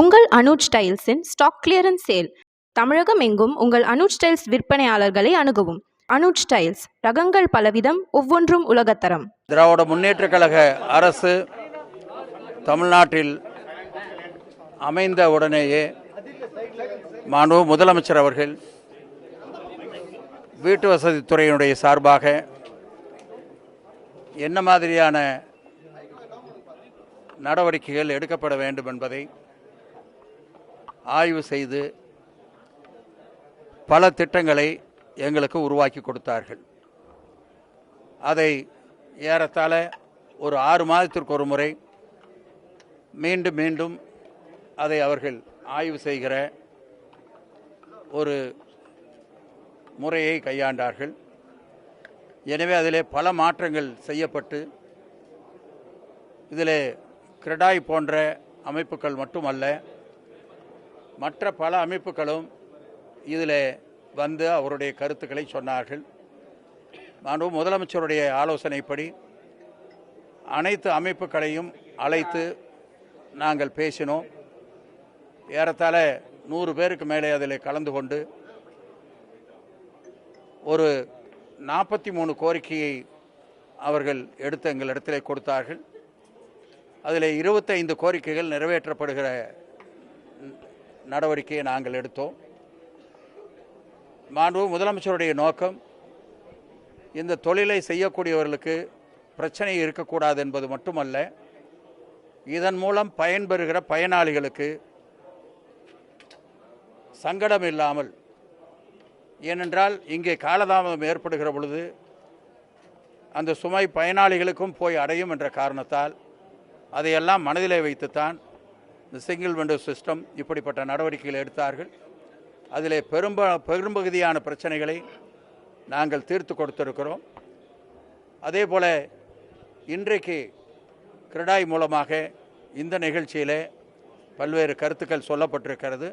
உங்கள் அனுஜ் ஸ்டைல்ஸின் stock clearance sale. தமிழகம் எங்கும் உங்கள் அனுஜ் ஸ்டைல்ஸ் விற்பனையாளர்களை அணுகவும். அனுஜ் ஸ்டைல்ஸ் ரகங்கள் பலவிதம் ஒவ்வொன்றும் உலகத்தரம். திராவிட முன்னேற்றக் கழக அரசு தமிழ்நாட்டில் அமைந்த உடனேயே மாண்பு முதலமைச்சர் அவர்கள் வீட்டு வசதித்துறையினுடைய சார்பாக என்ன மாதிரியான நடவடிக்கைகள் எடுக்கப்பட வேண்டும் என்பதை ஆய்வு செய்து பல திட்டங்களை எங்களுக்கு உருவாக்கி கொடுத்தார்கள். அதை ஏறத்தாழ ஒரு ஆறு மாதத்திற்கு ஒரு முறை மீண்டும் மீண்டும் அதை அவர்கள் ஆய்வு செய்கிற ஒரு முறையை கையாண்டார்கள். எனவே அதிலே பல மாற்றங்கள் செய்யப்பட்டு இதில் கிரடாய் போன்ற அமைப்புகள் மட்டுமல்ல மற்ற பல அமைப்புகளும் இதில் வந்து அவருடைய கருத்துக்களை சொன்னார்கள். மாண்பு முதலமைச்சருடைய ஆலோசனைப்படி அனைத்து அமைப்புகளையும் அழைத்து நாங்கள் பேசினோம். ஏறத்தாழ நூறு பேருக்கு மேலே அதில் கலந்து கொண்டு ஒரு நாற்பத்தி மூணு கோரிக்கையை அவர்கள் எடுத்து எங்களிடத்திலே கொடுத்தார்கள். அதில் இருபத்தைந்து கோரிக்கைகள் நிறைவேற்றப்படுகிற நடவடிக்கையை நாங்கள் எடுத்தோம். மாண்பு முதலமைச்சருடைய நோக்கம் இந்த தொழிலை செய்யக்கூடியவர்களுக்கு பிரச்சனை இருக்கக்கூடாது என்பது மட்டுமல்ல இதன் மூலம் பயன்பெறுகிற பயனாளிகளுக்கு சங்கடம் இல்லாமல் ஏனென்றால் இங்கே காலதாமதம் ஏற்படுகிற பொழுது அந்த சுமை பயனாளிகளுக்கும் போய் அடையும் என்ற காரணத்தால் அதையெல்லாம் மனதிலே வைத்துத்தான் இந்த சிங்கிள் விண்டோ சிஸ்டம் இப்படிப்பட்ட நடவடிக்கைகள் எடுத்தார்கள். அதிலே பெரும்ப பெரும்பகுதியான பிரச்சனைகளை நாங்கள் தீர்த்து கொடுத்திருக்கிறோம். அதே போல இன்றைக்கு கிரடாய் மூலமாக இந்த நிகழ்ச்சியிலே பல்வேறு கருத்துக்கள் சொல்லப்பட்டிருக்கிறது.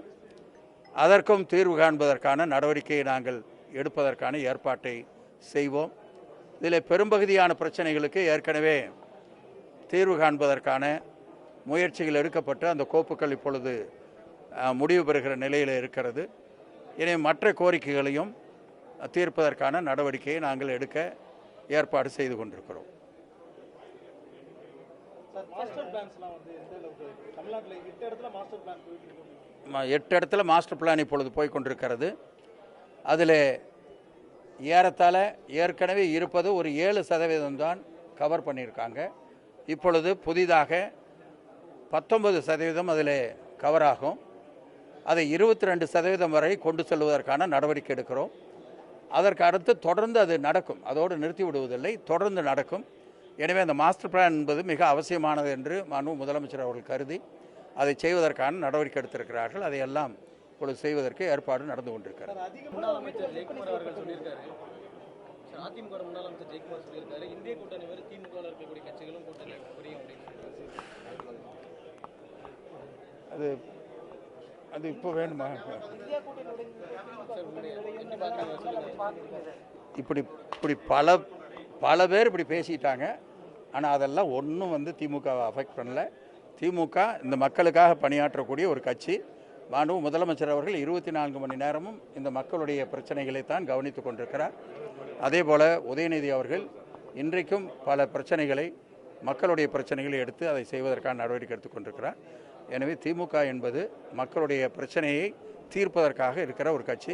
அதற்கும் தீர்வு காண்பதற்கான நடவடிக்கையை நாங்கள் எடுப்பதற்கான ஏற்பாட்டை செய்வோம். இதில் பெரும்பகுதியான பிரச்சனைகளுக்கு ஏற்கனவே தீர்வு காண்பதற்கான முயற்சிகள் எடுக்கப்பட்டு அந்த கோப்புகள் இப்பொழுது முடிவு பெறுகிற நிலையில் இருக்கிறது. எனவே மற்ற கோரிக்கைகளையும் தீர்ப்பதற்கான நடவடிக்கையை நாங்கள் எடுக்க ஏற்பாடு செய்து கொண்டிருக்கிறோம். எட்டு இடத்துல மாஸ்டர் பிளான் போயிட்டு இருக்கு ம- எட்டு இடத்துல மாஸ்டர் பிளான் இப்பொழுது போய் கொண்டிருக்கிறது. அதில் ஏறத்தாழ ஏற்கனவே இருப்பது ஒரு ஏழு சதவீதம் தான் கவர் பண்ணியிருக்காங்க. இப்பொழுது புதிதாக பத்தொன்பது சதவீதம் அதில் கவர் ஆகும். அதை இருபத்தி ரெண்டு சதவீதம் வரை கொண்டு செல்வதற்கான நடவடிக்கை எடுக்கிறோம். அதற்கு அடுத்து தொடர்ந்து அது நடக்கும். அதோடு நிறுத்தி விடுவதில்லை தொடர்ந்து நடக்கும். எனவே அந்த மாஸ்டர் பிளான் என்பது மிக அவசியமானது என்று மனு முதலமைச்சர் அவர்கள் கருதி அதை செய்வதற்கான நடவடிக்கை எடுத்திருக்கிறார்கள். அதையெல்லாம் இப்பொழுது செய்வதற்கு ஏற்பாடு நடந்து கொண்டிருக்கிறது. அமைச்சர் அதிமுக முன்னாள் அமைச்சர் ஜெயக்குமார் அது அது இப்போ வேணுமா? இப்படி இப்படி பல பல பேர் இப்படி பேசிட்டாங்க. ஆனால் அதெல்லாம் ஒன்றும் வந்து திமுகவை அஃபெக்ட் பண்ணல. திமுக இந்த மக்களுக்காக பணியாற்றக்கூடிய ஒரு கட்சி. மாண்பு முதலமைச்சர் அவர்கள் இருபத்தி நான்கு மணி நேரமும் இந்த மக்களுடைய பிரச்சனைகளை தான் கவனித்து கொண்டிருக்கிறார். அதே போல் உதயநிதி அவர்கள் இன்றைக்கும் பல பிரச்சனைகளை மக்களுடைய பிரச்சனைகளை எடுத்து அதை செய்வதற்கான நடவடிக்கை எடுத்துக்கொண்டிருக்கிறார் எனவே திமுக என்பது மக்களுடைய பிரச்சனையை தீர்ப்பதற்காக இருக்கிற ஒரு கட்சி.